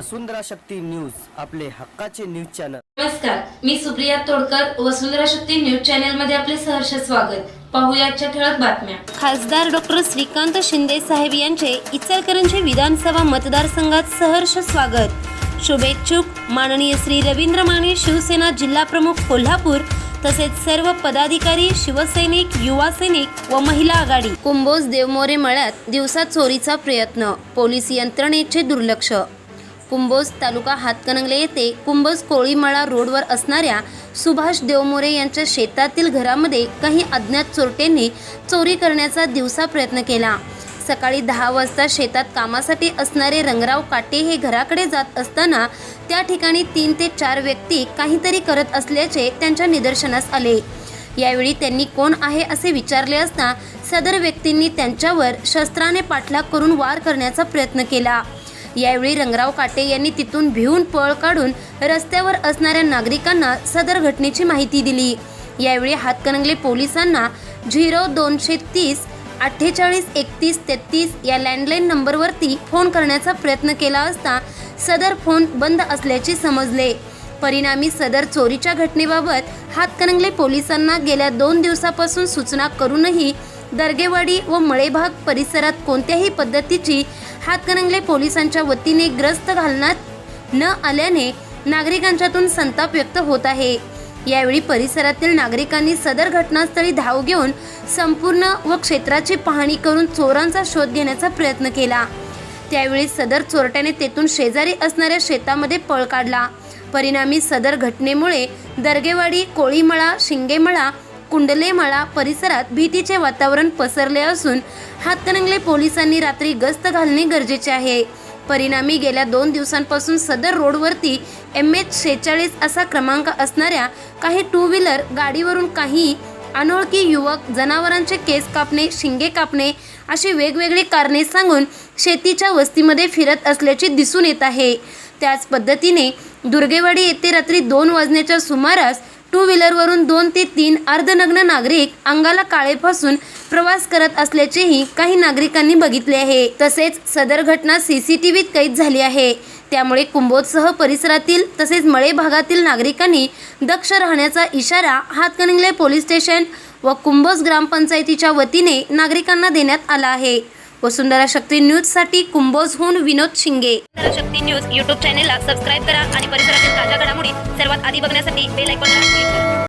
वसुंधरा Shakti news आपले हक्काचे news channel. नमस्कार मी सुप्रिया तोडकर वसुंधरा शक्ती न्यूज चॅनलमध्ये आपले सहर्ष स्वागत. पाहूया आजच्या ठळक बातम्या. खासदार डॉक्टर श्रीकांत शिंदे साहेब यांचे इचलकरंजी विधानसभा मतदारसंघात सहर्ष स्वागत. शुभेच्छुक माननीय श्री रवींद्र माने शिवसेना जिल्हा प्रमुख कोल्हापूर तसेच सर्व पदाधिकारी शिवसैनिक युवा सैनिक व महिला आघाडी. कुंभोज देवमोरे मळ्यात दिवसा चोरीचा प्रयत्न पोलीस यंत्रणेचे दुर्लक्ष कुंभोज तालुका हातकणंगले येथे कुंभोज कोळीमाळा रोडवर असणाऱ्या सुभाष देवमोरे यांच्या शेतातील घरामध्ये काही अज्ञात चोरट्यांनी चोरी करण्याचा दिवसा प्रयत्न केला. सकाळी दहा वाजता शेतात कामासाठी असणारे रंगराव काटे हे घराकडे जात असताना त्या ठिकाणी तीन ते चार व्यक्ती काहीतरी करत असल्याचे त्यांच्या निदर्शनास आले. यावेळी त्यांनी कोण आहे असे विचारले असता सदर व्यक्तींनी त्यांच्यावर शस्त्राने पाठलाग करून वार करण्याचा प्रयत्न केला. यावेळी रंगराव काटे यांनी तिथून भिवून पळ काढून रस्त्यावर असणाऱ्या नागरिकांना सदर घटनेची माहिती दिली. यावेळी हातकणंगले पोलिसांना झिरो दोनशे तीस अठ्ठेचाळीस एकतीस तेहतीस या लँडलाईन नंबरवरती फोन करण्याचा प्रयत्न केला असता सदर फोन बंद असल्याचे समजले. परिणामी सदर चोरीच्या घटनेबाबत हातकणंगले पोलिसांना गेल्या दोन दिवसापासून सूचना करूनही दर्गेवाडी व मळेभाग परिसरात कोणत्याही पद्धतीची हातकणंगले पोलिसांच्या वतीने ग्रस्त घालण्यात न आल्याने नागरिकांच्यातून संताप व्यक्त होत आहे. यावेळी परिसरातील नागरिकांनी सदर घटनास्थळी धाव घेऊन संपूर्ण व क्षेत्राची पाहणी करून चोरांचा शोध घेण्याचा प्रयत्न केला. त्यावेळी सदर चोरट्याने तेथून शेजारी असणाऱ्या शेतामध्ये पळ काढला. परिणामी सदर घटनेमुळे दर्गेवाडी कोळीमळा शिंगेमळा कुंडलेमळा परिसरात भीतीचे वातावरण पसरले असून हातकणंगले पोलिसांनी रात्री गस्त घालणे गरजेचे आहे. परिणामी गेल्या दोन दिवसांपासून सदर रोडवरती एम एच शेहेचाळीस असा क्रमांक असणाऱ्या काही टू व्हीलर गाडीवरून काही अनोळखी युवक जनावरांचे केस कापणे शिंगे कापणे अशी वेगवेगळी कारणे सांगून शेतीच्या वस्तीमध्ये फिरत असल्याचे दिसून येत आहे. त्याच पद्धतीने दुर्गेवाडी येथे रात्री दोन वाजण्याच्या सुमारास टू व्हीलरवरून दोन ते तीन अर्धनग्न नागरिक अंगाला काळे फासून प्रवास करत असल्याचेही काही नागरिकांनी बघितले आहे. तसेच सदर घटना सीसीटीव्हीत कैद झाली आहे. त्यामुळे कुंभोजसह परिसरातील तसेच मळे भागातील नागरिकांनी दक्ष राहण्याचा इशारा हातकणंगले पोलीस स्टेशन व कुंभोज ग्रामपंचायतीच्या वतीने नागरिकांना देण्यात आला आहे. वसुंधरा शक्ती न्यूजसाठी कुंभोजहून विनोद शिंगे. वसुंधरा शक्ती न्यूज यूट्यूब चॅनेलला सबस्क्राईब करा आणि परिसरातील ताज्या घडामोडी सर्वात आधी बघण्यासाठी बेल आयकॉनला क्लिक करा.